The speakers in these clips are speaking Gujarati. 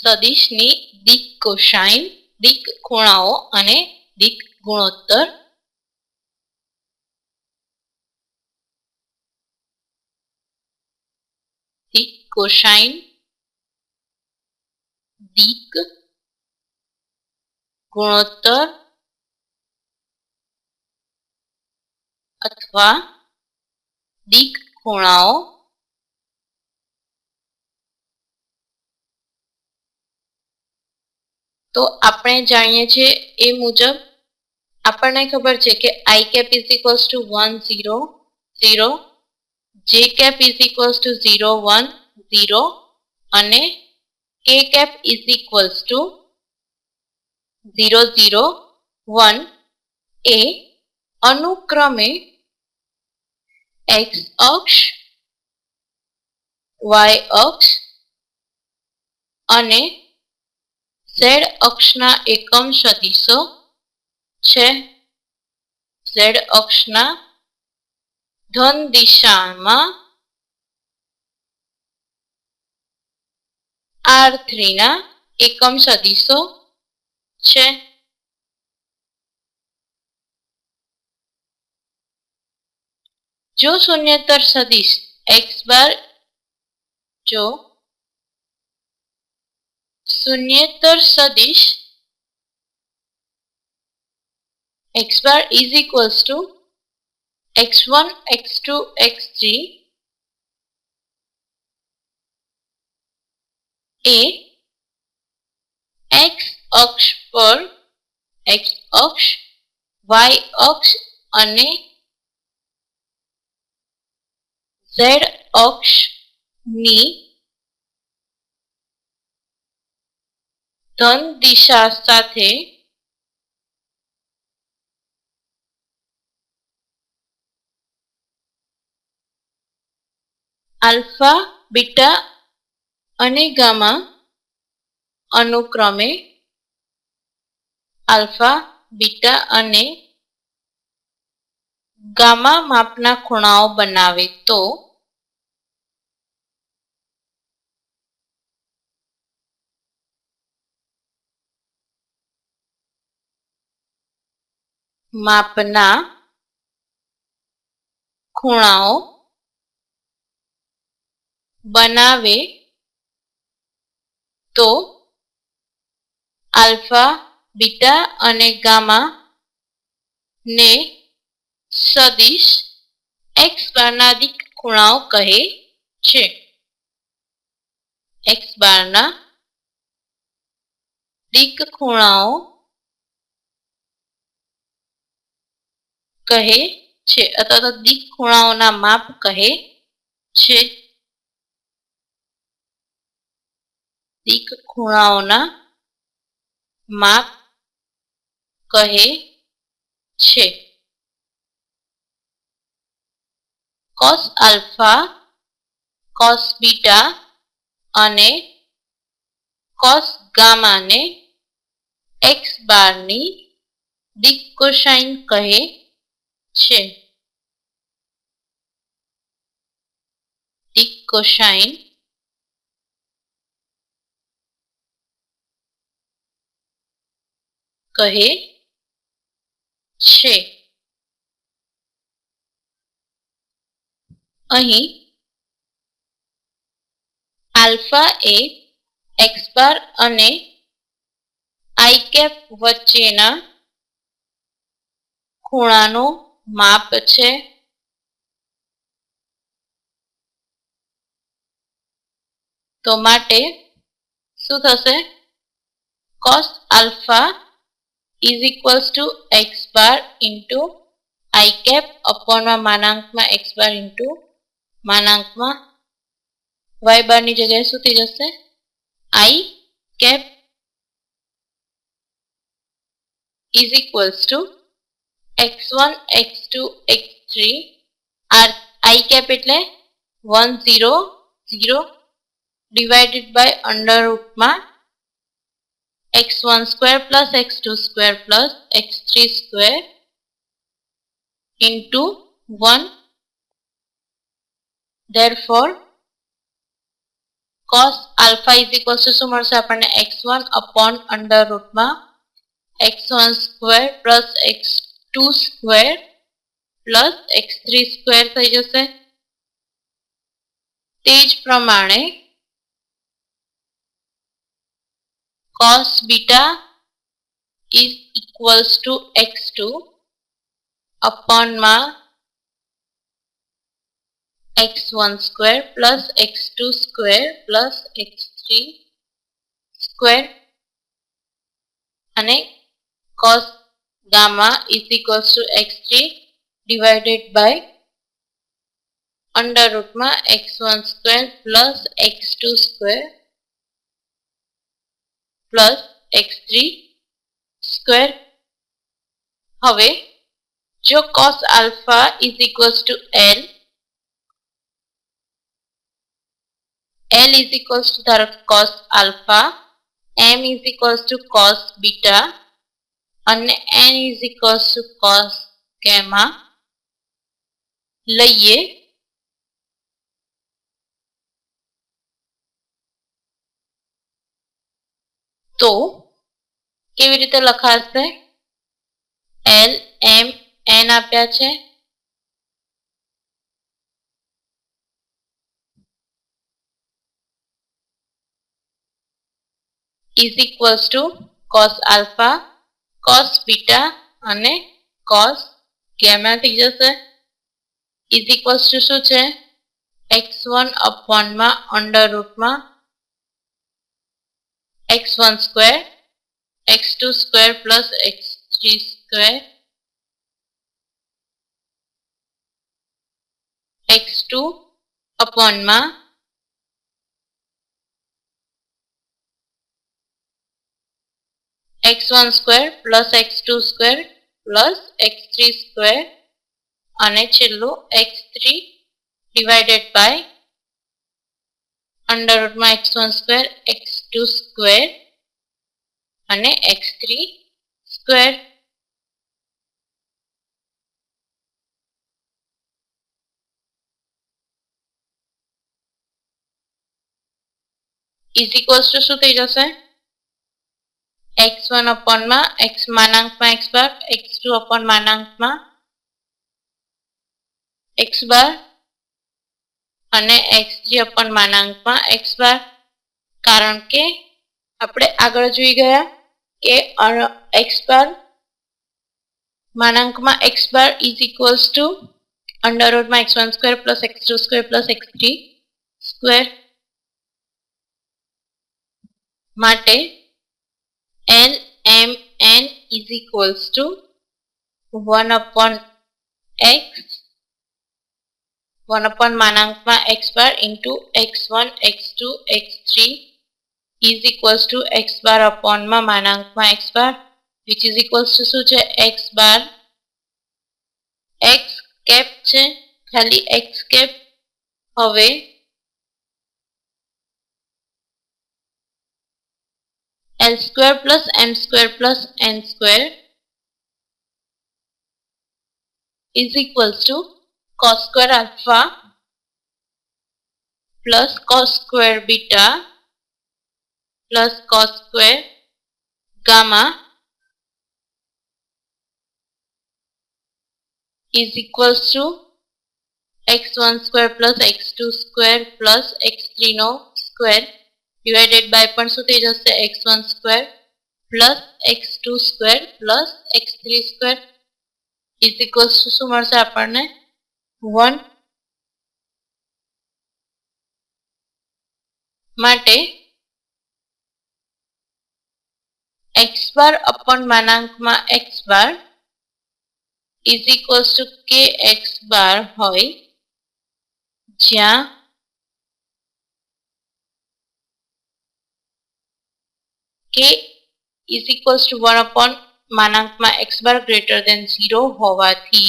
સદિશની દિક કોસાઇન દિક ખૂણાઓ અને દિક ગુણોત્તર. દિક કોસાઇન દિક ગુણોત્તર અથવા દિક ખૂણાઓ. તો આપણે જાણીએ છીએ એ મુજબ આપણને ખબર છે કે i cap is equals to one zero zero j cap is equals to zero one zero અને k cap is equals to zero zero one એ અનુક્રમે એક્સ અક્ષ વાય અક્ષ અને ઝેડ અક્ષના એકમ સદીશો છે. ઝેડ અક્ષના ધન દિશામાં આર થ્રીના એકમ સદીશો છે. જો શૂન્યતર સદીશ એક્સ બાર જો શૂન્યેતર સદિશ x bar is equals to x1, x2, x3 A x અક્ષ પર x અક્ષ y અક્ષ અને z અક્ષની ધન દિશા સાથે આલ્ફા, બીટા અને ગામા અનુક્રમે આલ્ફા, બીટા અને ગામા માપના ખૂણાઓ બનાવે તો માપના ખૂણાઓ બનાવે તો આલ્ફા, બીટા અને ગામા ને સદિશ એક્સ બારનાદિક ખૂણાઓ કહે છે. એક્સ બારના દિક ખૂણાઓ કહે છે અથવા તો દિક ખૂણાઓના માપ કહે છે. દિક ખૂણાઓના માપ કહે છે. કોસ આલ્ફા કોસ બીટા અને કોસ ગામાને એક્સ બારની દિક કોસાઇન કહે છે. કોસાઇન કહે છે. અહીં આલ્ફા એ એક્સ બાર અને આઈ કેપ વચ્ચેના ખૂણાનું માપ છે. તો માટે શું થશે? Cos alpha is equals to x bar into i cap અપોનમાં માનાંકમાં એક્સ બાર ઇન્ટુ માનાંકમાં વાય બારની જગ્યાએ શું થઈ જશે? I cap is equals to x one x two x three r i cap એટલે one zero zero divided by under રૂટમાં x1 square plus x2 square plus x3 square into 1 therefore cos alpha is equal to શું મળશે આપણને x1 upon under root માં x1 square plus plus x2 square plus x3 square થઈ જશે તે જ પ્રમાણે cos beta is equals to x2 upon માં x1 square plus x2 square plus x3 square અને cos gamma is equals to x3 divided by under root માં x1 square plus x2 square plus x3 square હવે જો cos alpha is equals to L L is equals to ધારો cos alpha M is equals to cos beta અને N is equals to cos gamma લઈએ તો કેવી રીતે લખાશે એલ એમ એન આપ્યા છે is equals to cos alpha cos beta અને cos gamma થઈ જશે is equals to શું છે x1 upon માં અંડર રૂટમાં x1 square x2 square plus x3 square x2 upon માં x1 square plus x2 square plus x3 square અને છેલ્લું x3 divided by under root માં x1 square x2 square અને x3 square is equals to શું થઈ જશે x1 upon માં, x માનાંકમાં x બાર x2 upon માનાંકમાં x બાર અને x3 upon માનાંકમાં x બાર કારણ કે આપણે આગળ જોઈ ગયા કે x બાર માનાંકમાં x bar is equals to under રૂટમાં x one square plus x two square plus x three square માટે l m n is equals to one upon x one upon માનાંકમાં x bar into x one x two x three is equals to x bar અપોનમાં માનાંકમાં x bar which is equals to શું છે એક્સ બાર એક્સ કેપ છે ખાલી એક્સ હવે L square plus M square plus N square is equals to cos square alpha plus cos square beta plus cos square gamma is equals to x1 square plus x2 square plus x3 no square divided by પણ શું થઈ જશે x1 square plus x2 square plus x3 square is equals to શું મળશે આપણને 1 માટે x bar upon માનાંકમાં x bar is equals to kx bar હોય જ્યાં k is equals to 1 upon માનાંકમાં x બાર greater than 0 હોવાથી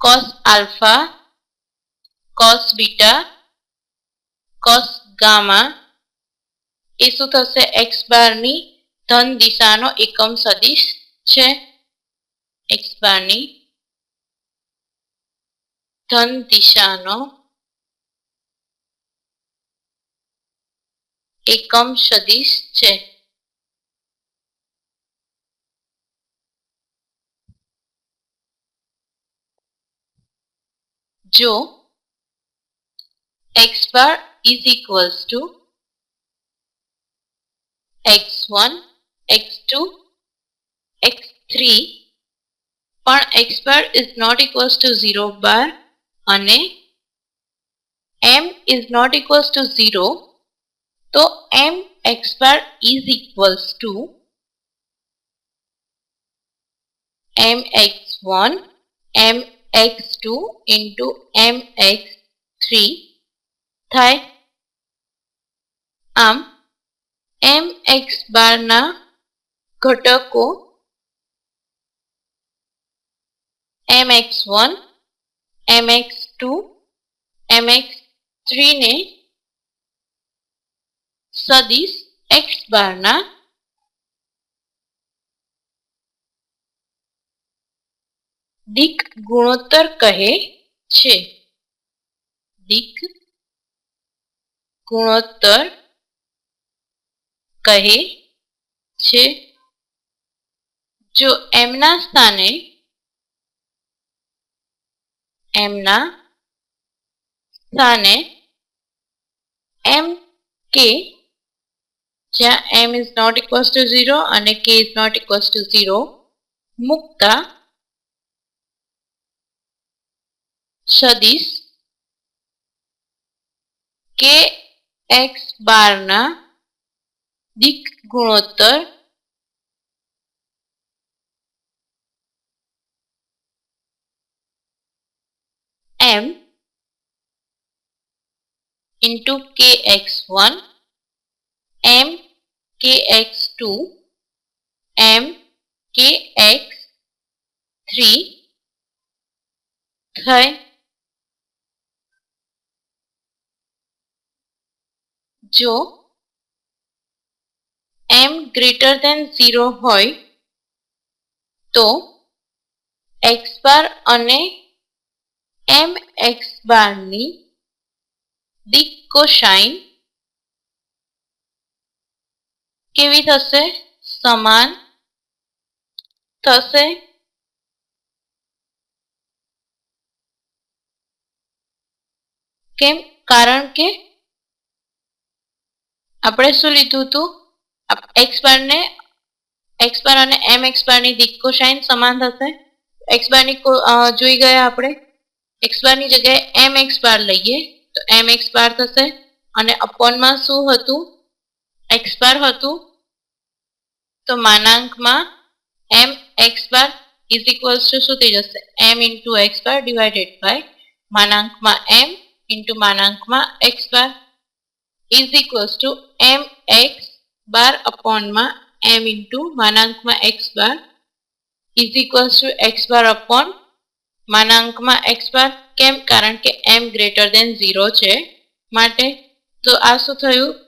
cos alpha cos beta cos gamma એ શું થશે x બારની ધન દિશાનો એકમ સદિશ છે x બારની ધન દિશાનો એકમ સદિશ છે જો x bar is equals to x1 x2 x3 પણ x bar is not equals to 0 bar અને m is not equals to 0 તો m x bar is equals to mx1 mx2 into mx3 થાય આમ mx બારના ઘટકો mx1 mx2 mx3 ને સદિશ એક્સ બારના દિક ગુણોત્તર કહે છે. દિક ગુણોત્તર કહે છે. જો એમના સ્થાને એમના સ્થાને એમ કે જ્યાં m is not equals to zero અને k is not equals to zero મુક્તા, સદિશ કે એક્સ બારના દિક ગુણોત્તર એમ into kx1 m kx2 m kx3 થાય જો m ગ્રેટર ધેન ઝીરો હોય, તો એક્સ બાર અને એમ એક્સ બારની દિક કોસાઇન કેવી થશે? સમાન થશે? કેમ? કારણ કે આપણે શું લીધું હતું? એક્સ બારને એક્સ બાર અને એમ એક્સ બારની દિક્કો કોસાઇન સમાન થશે. એક્સ બારની જોઈ ગયા આપણે? એક્સ બારની જગ્યાએ એમ એક્સ બાર લઈએ તો એમ એક્સ બાર થશે. અને અપોનમાં શું હતું? એક્સ બાર હતું, તો માનાંકમાં m x bar is equals to શું થઈ જશે? M into x bar divided by માનાંકમાં M into માનાંકમાં x bar is equals to m x bar અપોનમાં M into માનાંકમાં x bar is equals to x bar upon માનાંકમાં x bar. કેમ? કારણ કે એમ ગ્રેટર દેન ઝીરો છે માટે. તો આ શું થયું?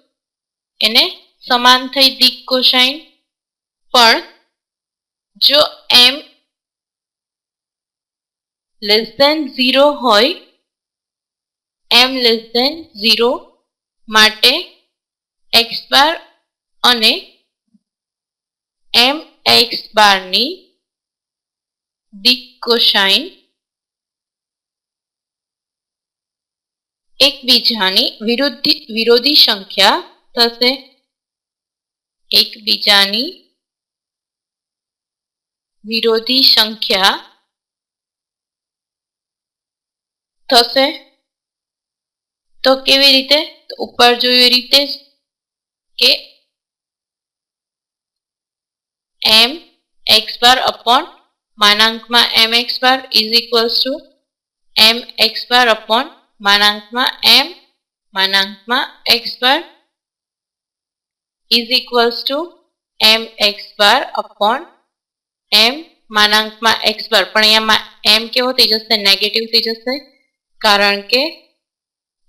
એને સમાન થઈ દિક કોસાઇન પણ જો એમ લેસ ધેન ઝીરો હોય, એમ લેસ ધેન ઝીરો માટે એક્સ બાર અને એમ એક્સ બારની દિક કોસાઇન એકબીજાની વિરુદ્ધ, વિરોધી સંખ્યા થશે? એકબીજાની વિરોધી સંખ્યા થશે? તો કેવી રીતે? ઉપર જોયું રીતે કે એમ x bar upon માનાંકમાં m x bar is equals to m x bar upon માનાંકમાં M માનાંકમાં x bar is equals to m x bar upon m માનાંકમાં x bar પણ અહીંયા એમ કેવો થઈ જશે નેગેટિવ થઈ જશે કારણ કે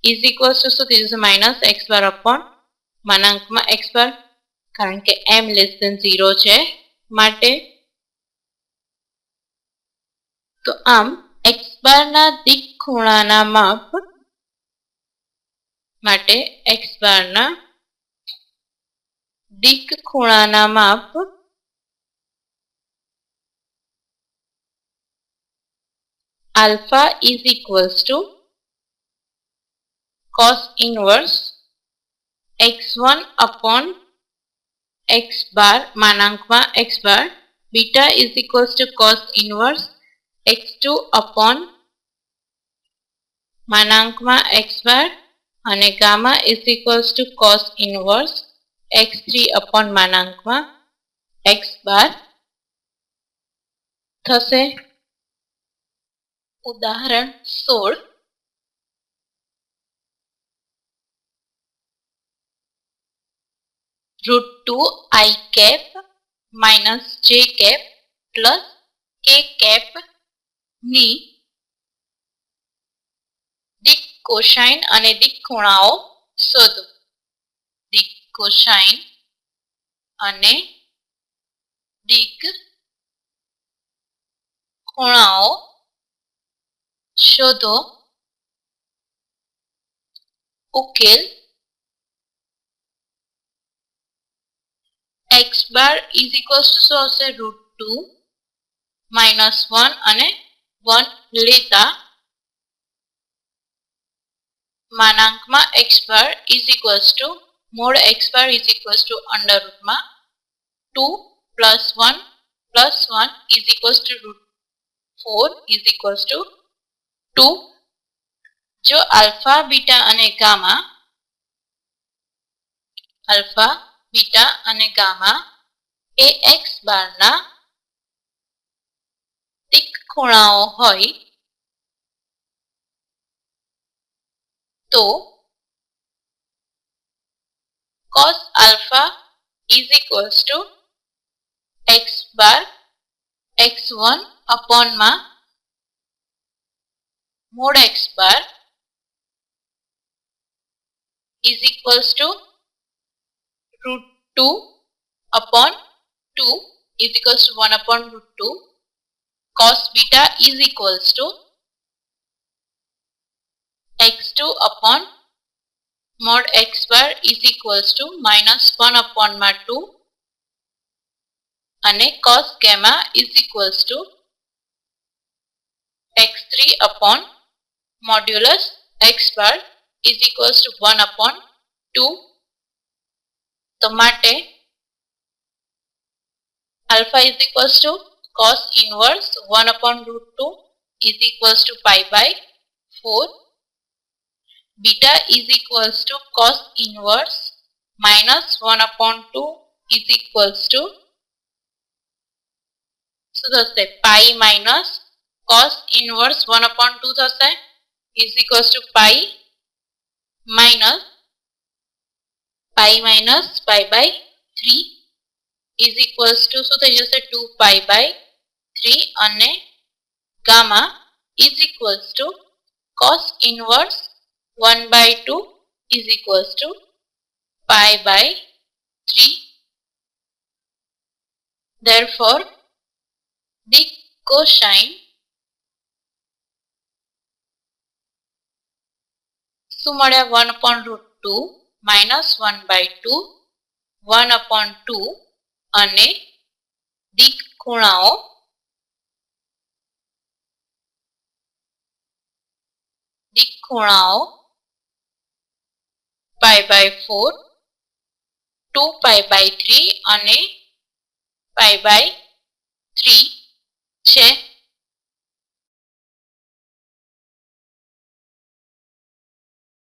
ઇઝ ઇક્વલ્સ ટુ શું થઈ જશે માઇનસ એક્સ બાર અપોન માનાંકમાં એક્સ બાર કારણ કે એમ લેસ દેન ઝીરો છે માટે તો આમ એક્સ બારના દિક ખૂણાના માપ માટે એક્સ બારના દિક ખૂણાના માપ alpha is equals to cos inverse x1 upon x bar માનાંકમાં x bar beta is equals to cos inverse x2 upon માનાંકમાં x bar અને gamma is equals to cos inverse x3 upon માનાંકમાં x bar થશે ઉદાહરણ સોળ root 2 i cap minus j cap plus k cap ની દિક કોસાઇન અને દિક ખૂણાઓ શોધો દિક કોસાઇન અને દિક ખૂણાઓ શોધો. ઉકેલ x bar is equals to શું હશે રૂટ ટુ માઇનસ વન અને વન લેતા માનાંકમાં x bar is equals to mod x bar is equals to under રૂટમાં two plus one plus one is equals to root four is equals to two. જો આલ્ફા, બીટા અને ગામા આલ્ફા, બીટા અને ગામા એ એક્સ બારના દિક ખૂણાઓ હોય તો cos alpha is equals to x bar x1 upon માં mod x bar is equals to root 2 upon 2 is equals to 1 upon root 2 cos beta is equals to x2 upon mod x bar is equals to minus 1 upon માં 2 અને cos gamma is equals to x3 upon modulus x bar is equals to 1 upon 2 તો માટે alpha is equals to cos inverse 1 upon root 2 is equals to pi by 4 beta is equals to cos inverse minus 1 upon 2 is equals to શું થશે pi minus cos inverse 1 upon 2 થશે is equals to pi minus pi minus pi by 3 is equals to શું થઈ જશે 2 pi by 3 અને gamma is equals to cos inverse 1 by 2 is equals to pi by 3 therefore the cosine શું મળ્યા 1 upon root 2 minus 1 by 2 1 upon 2 અને દિક ખૂણાઓ દિક ખૂણાઓ pi by 4 2 pi by 3 અને pi by 3 છે